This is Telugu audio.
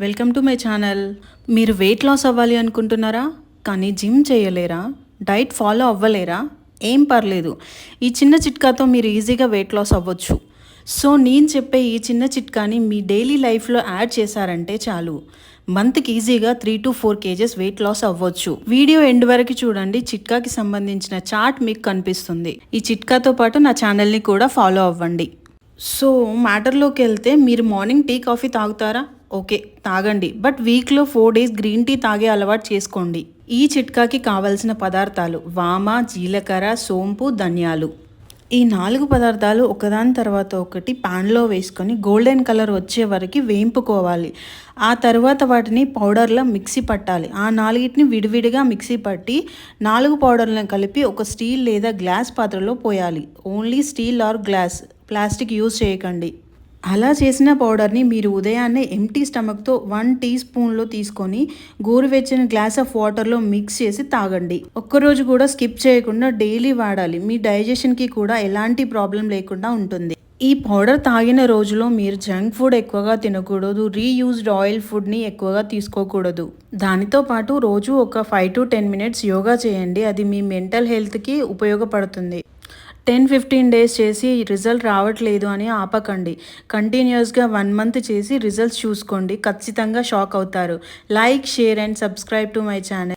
Welcome to my channel. మీరు వెయిట్ లాస్ అవ్వాలి అనుకుంటున్నారా? కానీ జిమ్ చేయలేరా? డైట్ ఫాలో అవ్వలేరా? ఏం పర్లేదు. ఈ చిన్న చిట్కాతో మీరు ఈజీగా వెయిట్ లాస్ అవ్వచ్చు. సో నేను చెప్పే ఈ చిన్న చిట్కాని మీ డైలీ లైఫ్లో యాడ్ చేశారంటే చాలు. మంత్కి ఈజీగా three to four kgs weight loss అవ్వచ్చు. వీడియో ఎండ్ వరకు చూడండి. చిట్కాకి సంబంధించిన చార్ట్ మీకు కనిపిస్తుంది. ఈ చిట్కాతో పాటు నా ఛానల్ని కూడా ఫాలో అవ్వండి. సో మ్యాటర్లోకి వెళ్తే మీరు మార్నింగ్ టీ కాఫీ తాగుతారా? ఓకే తాగండి. బట్ వీక్లో ఫోర్ డేస్ గ్రీన్ టీ తాగే అలవాటు చేసుకోండి. ఈ చిట్కాకి కావలసిన పదార్థాలు వామ జీలకర్ర సోంపు ధనియాలు. ఈ నాలుగు పదార్థాలు ఒకదాని తర్వాత ఒకటి పాన్లో వేసుకొని గోల్డెన్ కలర్ వచ్చే వరకు వేయింపుకోవాలి. ఆ తర్వాత వాటిని పౌడర్లో మిక్సీ పట్టాలి. ఆ నాలుగిటిని విడివిడిగా మిక్సీ పట్టి నాలుగు పౌడర్లను కలిపి ఒక స్టీల్ లేదా గ్లాస్ పాత్రలో పోయాలి. Only steel or glass. Plastic use చేయకండి. అలా చేసిన పౌడర్ని మీరు ఉదయాన్నే ఎంటీ స్టమక్తో వన్ టీ స్పూన్లో తీసుకొని గోరువెచ్చని గ్లాస్ ఆఫ్ వాటర్లో మిక్స్ చేసి తాగండి. ఒక్కరోజు కూడా స్కిప్ చేయకుండా డైలీ వాడాలి. మీ డైజెషన్కి కూడా ఎలాంటి ప్రాబ్లం లేకుండా ఉంటుంది. ఈ పౌడర్ తాగిన రోజులో మీరు జంక్ ఫుడ్ ఎక్కువగా తినకూడదు. రీయూజ్డ్ ఆయిల్ ఫుడ్ని ఎక్కువగా తీసుకోకూడదు. దానితో పాటు రోజు ఒక five to ten minutes yoga చేయండి. అది మీ మెంటల్ హెల్త్కి ఉపయోగపడుతుంది. టెన్ ఫిఫ్టీన్ డేస్ చేసి రిజల్ట్ రావట్లేదు అని ఆపకండి. కంటిన్యూస్గా వన్ మంత్ చేసి రిజల్ట్స్ చూసుకోండి. ఖచ్చితంగా షాక్ అవుతారు. Like share and subscribe to my channel.